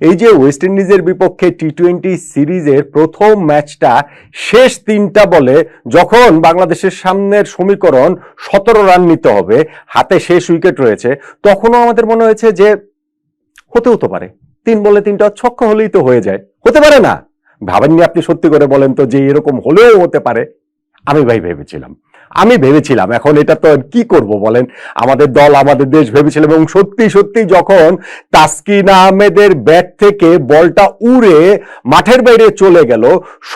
এই যে ওয়েস্ট ইন্ডিজের বিপক্ষে টি টোয়েন্টি সিরিজের প্রথম ম্যাচটা শেষ তিনটা বলে যখন বাংলাদেশের সামনের সমীকরণ সতেরো রান নিতে হবে, হাতে শেষ উইকেট রয়েছে, তখনও আমাদের মনে হয়েছে যে হতেও তো পারে। তিন বলে তিনটা ছক্কা হলেই তো হয়ে যায়। হতে পারে না। ভাবেননি আপনি সত্যি করে বলেন তো যে এরকম হলেও হতে পারে? আমি ভাই ভেবেছিলাম। আমি ভেবেছিলাম, এখন এটা তো কি করব বলেন? আমাদের দল, আমাদের দেশ ভেবেছিলাম এবং সত্যি সত্যি যখন তাসকিন আহমেদের ব্যাট থেকে বলটা উড়ে মাঠের বাইরে চলে গেল,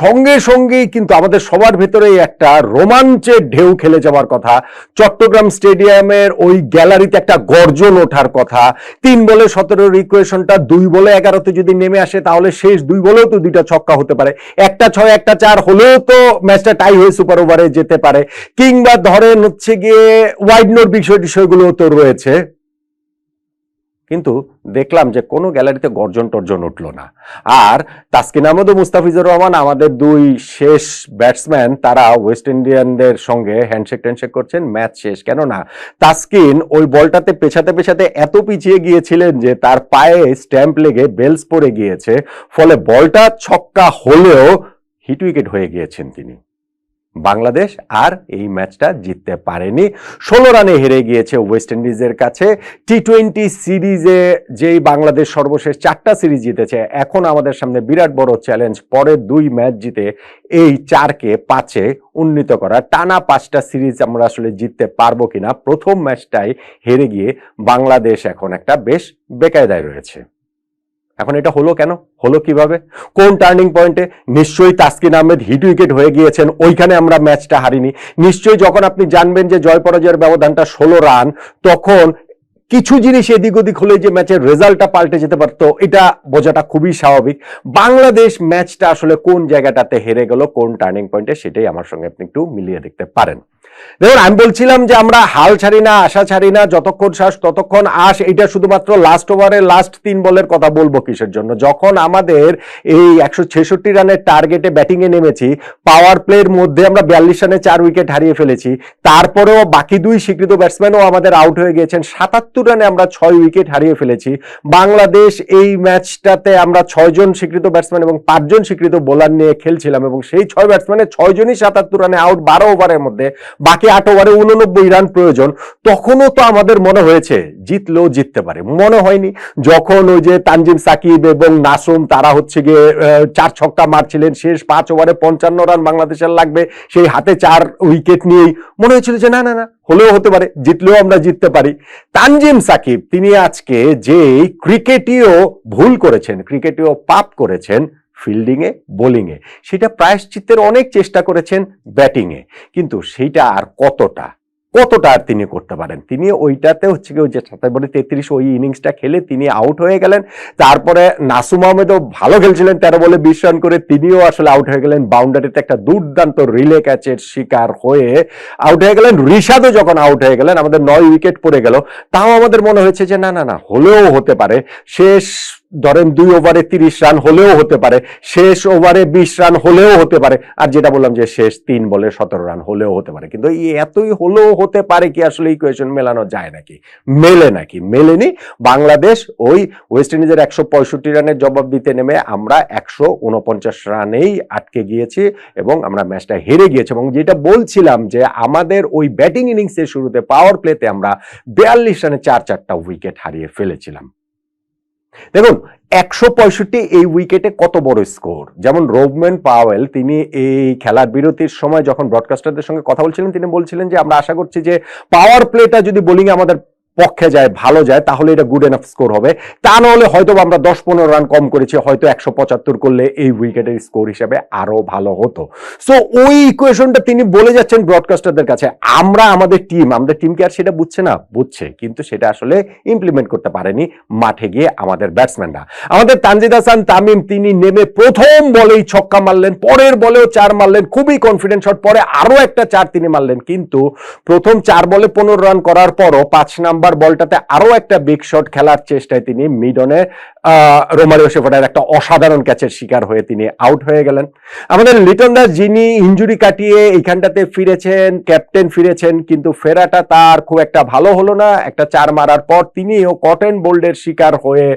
সঙ্গে সঙ্গেই কিন্তু আমাদের সবার ভেতরেই একটা রোমাঞ্চের ঢেউ খেলে যাওয়ার কথা, চট্টগ্রাম স্টেডিয়ামের ওই গ্যালারিতে একটা গর্জন ওঠার কথা, তিন বলে সতেরোর ইকুয়েশনটা দুই বলে এগারোতে যদি নেমে আসে তাহলে শেষ দুই বলেও তো দুইটা ছক্কা হতে পারে, একটা ছয়, একটা চার হলেও তো ম্যাচটা টাই হয়ে সুপার ওভারে যেতে পারে। কিংবা ধরেন হচ্ছে গিয়ে ওয়াইড নোর বিষয় বিষয়গুলো তো রয়েছে। কিন্তু দেখলাম যে কোনো গ্যালারিতে গর্জন টর্জন উঠল না। আর তাসকিন আহমদ ও মুস্তাফিজুর রহমান, আমাদের দুই শেষ ব্যাটসম্যান তারা ওয়েস্ট ইন্ডিয়ানদের সঙ্গে হ্যান্ডশেক ট্যান্ডশেক করছেন ম্যাচ শেষ। কেননা তাসকিন ওই বলটাতে পেছাতে পেছাতে এত পিছিয়ে গিয়েছিলেন যে তার পায়ে স্ট্যাম্প লেগে বেলস পড়ে গিয়েছে। ফলে বলটা ছক্কা হলেও হিট উইকেট হয়ে গিয়েছেন তিনি। বাংলাদেশ আর এই ম্যাচটা জিততে পারেনি। ষোলো রানে হেরে গিয়েছে ওয়েস্ট ইন্ডিজের কাছে। টি টোয়েন্টি সিরিজে যেই বাংলাদেশ সর্বশেষ চারটা সিরিজ জিতেছে, এখন আমাদের সামনে বিরাট বড় চ্যালেঞ্জ, পরের দুই ম্যাচ জিতে এই চারকে পাঁচে উন্নীত করা। টানা পাঁচটা সিরিজ আমরা আসলে জিততে পারব কিনা, প্রথম ম্যাচটাই হেরে গিয়ে বাংলাদেশ এখন একটা বেশ বেকায়দায় রয়েছে। এখন এটা হলো কেন? হলো কীভাবে? কোন টার্নিং পয়েন্টে? নিশ্চয়ই তাসকিন আহমেদ হিট উইকেট হয়ে গিয়েছেন, ওইখানে আমরা ম্যাচটা হারিনি। নিশ্চয়ই যখন আপনি জানবেন যে জয় পরাজয়ের ব্যবধানটা ষোলো রান, তখন কিছু জিনিস এদিক ওদিক হলে যে ম্যাচের রেজাল্টটা পাল্টে যেতে পারতো, এটা বোঝাটা খুবই স্বাভাবিক। বাংলাদেশ ম্যাচটা আসলে কোন জায়গাটাতে হেরে গেল, কোন টার্নিং পয়েন্টে, সেটাই আমার সঙ্গে আপনি একটু মিলিয়ে দেখতে পারেন। দেখুন, আমি বলছিলাম যে আমরা হাল ছাড়ি না, আশা ছাড়ি না, যতক্ষণ শ্বাস, ততক্ষণ আস এটা শুধুমাত্র লাস্ট ওভারে লাস্ট তিন বলের কথা বলব কিসের জন্য? যখন আমাদের এই একশো ছেষট্টি রানের টার্গেটে ব্যাটিং এ নেমেছি পাওয়ার প্লের মধ্যে আমরা বিয়াল্লিশ রানে চার উইকেট হারিয়ে ফেলেছি, তারপরেও বাকি দুই স্বীকৃত ব্যাটসম্যানও আমাদের আউট হয়ে গিয়েছেন, সাতাত্তর রানে আমরা ছয় উইকেট হারিয়ে ফেলেছি। বাংলাদেশ এই ম্যাচটাতে আমরা ছয়জন স্বীকৃত ব্যাটসম্যান এবং পাঁচজন স্বীকৃত বোলার নিয়ে খেলছিলাম এবং সেই ছয় ব্যাটসম্যানের ছয়জনই সাতাত্তর রানে আউট বারো ওভারের মধ্যে বাকি আট ওভারে উননব্বই রান প্রয়োজন, তখনও তো আমাদের মনে হয়েছে জিতলেও জিততে পারে। মনে হয়নি যখন ওই যে তানজিম সাকিব এবং নাসুম, তারা হচ্ছে গিয়ে চার ছক্কা মারছিলেন, শেষ পাঁচ ওভারে পঞ্চান্ন রান বাংলাদেশের লাগবে, সেই হাতে চার উইকেট নিয়েই। মনে হয়েছিল যে না না না, হলেও হতে পারে, জিতলেও আমরা জিততে পারি। তানজিম সাকিব, তিনি আজকে যে ক্রিকেটীয় ভুল করেছেন, ক্রিকেটীয় পাপ করেছেন ফিল্ডিংয়ে, বোলিংয়ে। সেটা প্রায়শ্চিত্তের অনেক চেষ্টা করেছেন ব্যাটিংয়ে। কিন্তু সেইটা আর কতটা? কতটা আর তিনি করতে পারেন? তিনি ওইটাতে হচ্ছে কি, ওই যে সাতাশ বলে তেত্রিশ ওই ইনিংসটা খেলে তিনি আউট হয়ে গেলেন। তারপরে নাসুম আহমেদও ভালো খেলছিলেন, তেরো বলে বিশ রান করে তিনিও আসলে আউট হয়ে গেলেন। বাউন্ডারিতে একটা দুর্দান্ত রিলে ক্যাচের শিকার হয়ে আউট হয়ে গেলেন। ঋষাদও যখন আউট হয়ে গেলেন, আমাদের নয় উইকেট পড়ে গেল। তাও আমাদের মনে হয়েছে যে, না না না, হলেও হতে পারে। শেষ ধরেন দুই ওভারে তিরিশ রান হলেও হতে পারে, শেষ ওভারে বিশ রান হলেও হতে পারে, আর যেটা বললাম যে শেষ তিন বলে সতেরো রান হলেও হতে পারে। কিন্তু এতই হলেও হতে পারে কি আসলে ইকুয়েশন মেলানো যায় নাকি? মেলে নাকি? মেলেনি। বাংলাদেশ ওই ওয়েস্ট ইন্ডিজের একশো পঁয়ষট্টি রানের জবাব দিতে নেমে আমরা একশো উনপঞ্চাশ রানেই আটকে গিয়েছি এবং আমরা ম্যাচটা হেরে গিয়েছি। এবং যেটা বলছিলাম যে আমাদের ওই ব্যাটিং ইনিংসের শুরুতে পাওয়ার প্লেতে আমরা বিয়াল্লিশ রানে চার চারটা উইকেট হারিয়ে ফেলেছিলাম। দেখুন, একশো পঁয়ষট্টি এই উইকেটে কত বড় স্কোর? যেমন রোবম্যান পাওয়েল, তিনি এই খেলার বিরতির সময় যখন ব্রডকাস্টারদের সঙ্গে কথা বলছিলেন, তিনি বলছিলেন যে, আমরা আশা করছি যে পাওয়ার প্লেটা যদি বোলিংয়ে আমাদের পক্ষে যায়, ভালো যায়, তাহলে এটা গুড এনাফ স্কোর হবে। তা নাহলে হয়তো আমরা দশ পনেরো রান কম করেছি, হয়তো একশো পঁচাত্তর করলে এই উইকেটের স্কোর হিসেবে আরও ভালো হতো। সো ওই ইকুয়েশনটা তিনি বলে যাচ্ছেন ব্রডকাস্টারদের কাছে। আমরা, আমাদের টিম আমাদের টিম কি আর সেটা বুঝছে না, বুঝছে, কিন্তু সেটা আসলে ইমপ্লিমেন্ট করতে পারেনি মাঠে গিয়ে আমাদের ব্যাটসম্যানরা আমাদের তানজিদ হাসান তামিম, তিনি নেমে প্রথম বলেই ছক্কা মারলেন, পরের বলেও চার মারলেন, খুবই কনফিডেন্ট শট পরে আরও একটা চার তিনি মারলেন, কিন্তু প্রথম চার বলে পনেরো রান করার পরও পাঁচ নাম্বার নাম্বার বলটাতে আরও একটা বিগ শট খেলার চেষ্টায় তিনি মিডনে রোমারিও শেফার্ডের একটা অসাধারণ ক্যাচের শিকার হয়ে তিনি আউট হয়ে গেলেন। আমাদের লিটন দাস যিনি ইঞ্জুরি কাটিয়ে এইখানটাতে ফিরেছেন ক্যাপ্টেন ফিরেছেন, কিন্তু ফেরাটা তার খুব একটা ভালো হলো না। একটা চার মারার পর তিনিও কটন বোল্ডের শিকার হয়ে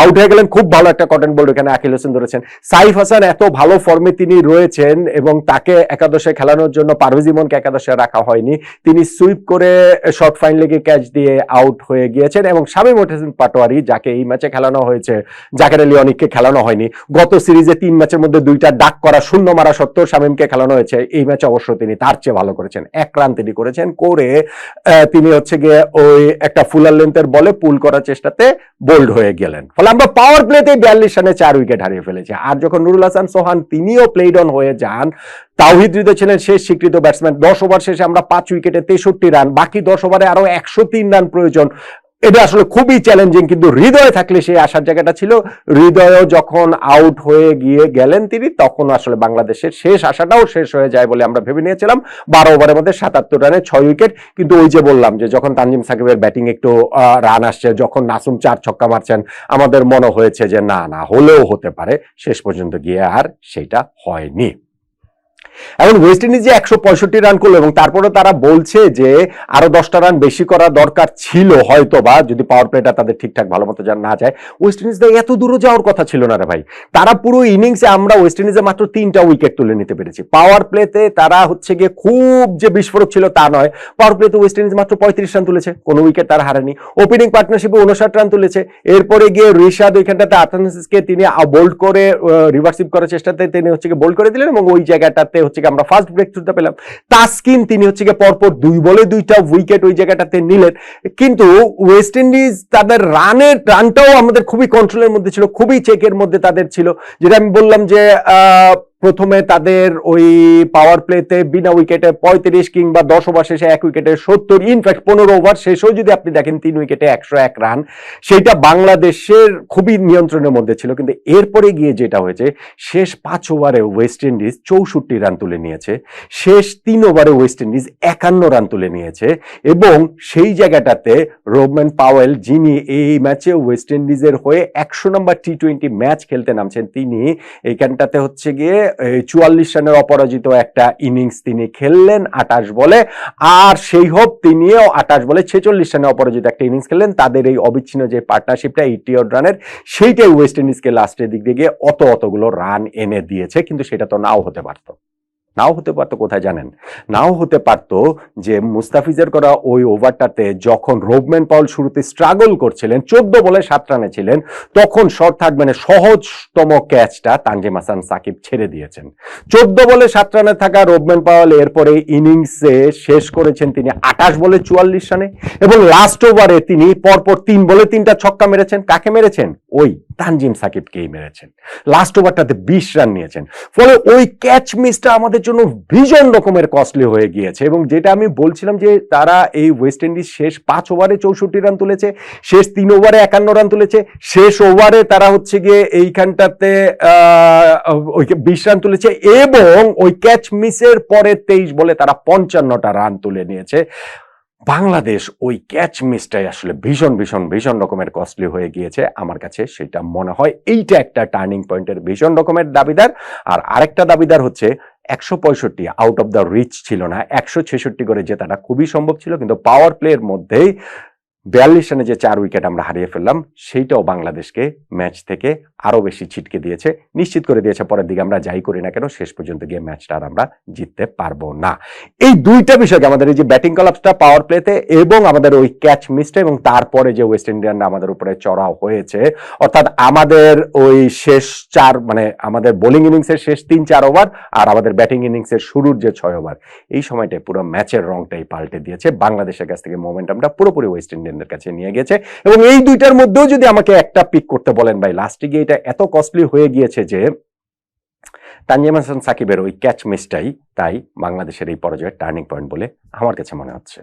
আউট হয়ে গেলেন। খুব ভালো একটা কটন বোল্ড এখানে আকিল হোসেন ধরেছেন। সাইফ হাসান এত ভালো ফর্মে তিনি রয়েছেন এবং তাকে একাদশে খেলানোর জন্য পারভেজ ইমনকে একাদশে রাখা হয়নি। তিনি সুইপ করে শর্ট ফাইন লেগে ক্যাচ দিয়ে আউট হয়ে গিয়েছেন এবং শামীম হোসেন পাটোয়ারি, যাকে এই ম্যাচে খেলানো হয়েছে। জাকের আলী অনিককে খেলানো হয়নি। গত সিরিজে তিন ম্যাচের মধ্যে দুইটা ডাক করা, শূন্য মারা সত্ত্বেও শামীমকে খেলানো হয়েছে। এই ম্যাচে অবশ্য তিনি তার চেয়ে ভালো করেছেন। এক রান তিনি করেছেন করে তিনি হচ্ছে গিয়ে ওই একটা ফুলার লেন্থের বলে পুল করার চেষ্টাতে বোল্ড হয়ে গেলেন। ফলে আমরা পাওয়ার প্লেতে বিয়াল্লিশ রানে চার উইকেট হারিয়ে ফেলেছি। আর যখন নুরুল হাসান, সোহান তিনিও প্লেড অন হয়ে যান তাওহিদ হৃদয় ছিলেন শেষ স্বীকৃত ব্যাটসম্যান দশ ওভার শেষে আমরা পাঁচ উইকেটে তেষট্টি রান বাকি দশ ওভারে আরও একশো তিন রান প্রয়োজন। এটা আসলে খুবই চ্যালেঞ্জিং কিন্তু হৃদয় থাকলে সেই আসার জায়গাটা ছিল। হৃদয়ও যখন আউট হয়ে গিয়ে গেলেন তিনি, তখন আসলে বাংলাদেশের শেষ আশাটাও শেষ হয়ে যায় বলে আমরা ভেবে নিয়েছিলাম। বারো ওভারের মধ্যে সাতাত্তর রানে ছয় উইকেট কিন্তু ওই যে বললাম যে যখন তানজিম সাকিবের ব্যাটিং একটু রান আসছে, যখন নাসুম চার ছক্কা মারছেন, আমাদের মনে হয়েছে যে না না হলেও হতে পারে। শেষ পর্যন্ত গিয়ে আর সেটা হয়নি। এখন ওয়েস্ট ইন্ডিজ যে একশো পঁয়ষট্টি রান করল এবং তারপরে তারা বলছে যে আরও দশটা রান বেশি করা দরকার ছিল হয়তো বা যদি পাওয়ার প্লেটা তাদের ঠিকঠাক ভালো মতো যা না যায়। ওয়েস্ট ইন্ডিজ এত দূরে যাওয়ার কথা ছিল না রে ভাই। তারা পুরো ইনিংসে আমরা ওয়েস্ট ইন্ডিজে মাত্র তিনটা উইকেট তুলে নিতে পেরেছি। পাওয়ার প্লেতে তারা হচ্ছে গিয়ে খুব যে বিস্ফোরক ছিল তা নয়। পাওয়ার প্লেতে ওয়েস্ট ইন্ডিজ মাত্র পঁয়ত্রিশ রান তুলেছে, কোনো উইকেট তারা হারানি। ওপেনিং পার্টনারশিপে উনষাট রান তুলেছে। এরপরে গিয়ে রিশাদ ওইখানটাতে আতানসিসকে তিনি বোল্ড করে রিভার্সিভ করার চেষ্টাতে তিনি হচ্ছে গিয়ে বোল্ড করে দিলেন এবং ওই জায়গাটাতে হচ্ছে কি আমরা ফার্স্ট ব্রেক থ্রুটা পেলাম। তাস্কিন তিনি হচ্ছে গিয়ে পরপর দুই বলে দুইটা উইকেট ওই জায়গাটাতে নিলেন। কিন্তু ওয়েস্ট ইন্ডিজ তাদের রানের রানটাও আমাদের খুবই কন্ট্রোলের মধ্যে ছিল, খুবই চেকের মধ্যে তাদের ছিল। যেটা আমি বললাম যে প্রথমে তাদের ওই পাওয়ার প্লেতে বিনা উইকেটে পঁয়ত্রিশ কিংবা দশ ওভার শেষে এক উইকেটে সত্তর ইনফ্যাক্ট পনেরো ওভার শেষেও যদি আপনি দেখেন তিন উইকেটে একশো এক রান সেইটা বাংলাদেশের খুবই নিয়ন্ত্রণের মধ্যে ছিল। কিন্তু এরপরে গিয়ে যেটা হয়েছে, শেষ পাঁচ ওভারে ওয়েস্ট ইন্ডিজ চৌষট্টি রান তুলে নিয়েছে। শেষ তিন ওভারে ওয়েস্ট ইন্ডিজ একান্ন রান তুলে নিয়েছে। এবং সেই জায়গাটাতে রোবম্যান পাওয়েল, যিনি এই ম্যাচে ওয়েস্ট ইন্ডিজের হয়ে একশো নম্বর টি টোয়েন্টি ম্যাচ খেলতে নামছেন, তিনি এইখানটাতে হচ্ছে গিয়ে চুয়াল্লিশ রানের অপরাজিত একটা ইনিংস তিনি খেললেন আটাশ বলে, আর সেই হোক তিনিও আটাশ বলে ছেচল্লিশ রানে অপরাজিত একটা ইনিংস খেললেন। তাদের এই অবিচ্ছিন্ন যে পার্টনারশিপটা এইটি অড রানের, সেইটাই ওয়েস্ট ইন্ডিজকে লাস্টের দিক দিয়ে গিয়ে অত অতগুলো রান এনে দিয়েছে, কিন্তু সেটা তো নাও হতে পারতো। নাও হতে পারতো, কোথায় জানেন? নাও হতে পারতো যে মুস্তাফিজের করা ওই ওভারটাতে যখন রোবম্যান পাউল শুরুতে স্ট্রাগল করছিলেন, চোদ্দ বলে সাত রানে ছিলেন, তখন শর্ট থার্ডম্যানের সহজতম ক্যাচটা তানজিম হাসান সাকিব ছেড়ে দিয়েছেন। চোদ্দ বলে সাত রানে থাকা রোবম্যান পাওয়াল এরপরে ইনিংসে শেষ করেছেন তিনি আঠাশ বলে চুয়াল্লিশ রানে এবং লাস্ট ওভারে তিনি পরপর তিন বলে তিনটা ছক্কা মেরেছেন। কাকে মেরেছেন? ওই তানজিম সাকিবকেই মেরেছেন। লাস্ট ওভারটাতে বিশ রান নিয়েছেন। ফলে ওই ক্যাচ মিসটা আমাদের জন্য ভীষণ রকমের কস্টলি হয়ে গিয়েছে এবং যেটা আমি বলছিলাম যে তারা এই ওয়েস্ট ইন্ডিজ শেষ পাঁচ ওভারে চৌষট্টি রান তুলেছে, শেষ তিন ওভারে একান্ন রান তুলেছে, শেষ ওভারে তারা হচ্ছে গিয়ে এইখানটাতে ওই বিশ রান তুলেছে এবং ওই ক্যাচ মিসের পরে তেইশ বলে তারা পঞ্চান্নটা রান তুলে নিয়েছে। বাংলাদেশ ওই ক্যাচ মিসটাই আসলে ভীষণ ভীষণ ভীষণ রকমের কস্টলি হয়ে গিয়েছে। আমার কাছে সেটা মনে হয় এইটা একটা টার্নিং পয়েন্টের ভীষণ রকমের দাবিদার। আর আরেকটা দাবিদার হচ্ছে একশো পঁয়ষট্টি আউট অফ দ্য রিচ ছিল না, একশো ছেষট্টি করে জেতাটা খুবই সম্ভব ছিল, কিন্তু পাওয়ার প্লের মধ্যেই বিয়াল্লিশ রানে যে চার উইকেট আমরা হারিয়ে ফেললাম, সেইটাও বাংলাদেশকে ম্যাচ থেকে আরও বেশি ছিটকে দিয়েছে। নিশ্চিত করে দিয়েছে, পরের দিকে আমরা যাই করি না কেন, শেষ পর্যন্ত গিয়ে ম্যাচটা আর আমরা জিততে পারব না। এই দুইটা বিষয়কে আমাদের এই যে ব্যাটিং কলাপসটা পাওয়ার প্লেতে এবং আমাদের ওই ক্যাচ মিসটা এবং তারপরে যে ওয়েস্ট ইন্ডিয়ানরা আমাদের উপরে চড়াও হয়েছে, অর্থাৎ আমাদের ওই শেষ চার মানে আমাদের বোলিং ইনিংসের শেষ তিন, চার ওভার আর আমাদের ব্যাটিং ইনিংসের শুরুর যে ছয় ওভার এই সময়টায় পুরো ম্যাচের রংটাই পাল্টে দিয়েছে। বাংলাদেশের কাছ থেকে মোমেন্টামটা পুরোপুরি ওয়েস্ট ইন্ডিয়ানদের কাছে নিয়ে গেছে। এবং এই দুইটার মধ্যেও যদি আমাকে একটা পিক করতে বলেন ভাই লাস্টে গিয়ে এটা এত কস্টলি হয়ে গিয়েছে যে তানজিম হাসান সাকিবের ওই ক্যাচ মিসটাই তাই বাংলাদেশের এই পরাজয়ের টার্নিং পয়েন্ট বলে আমার কাছে মনে হচ্ছে।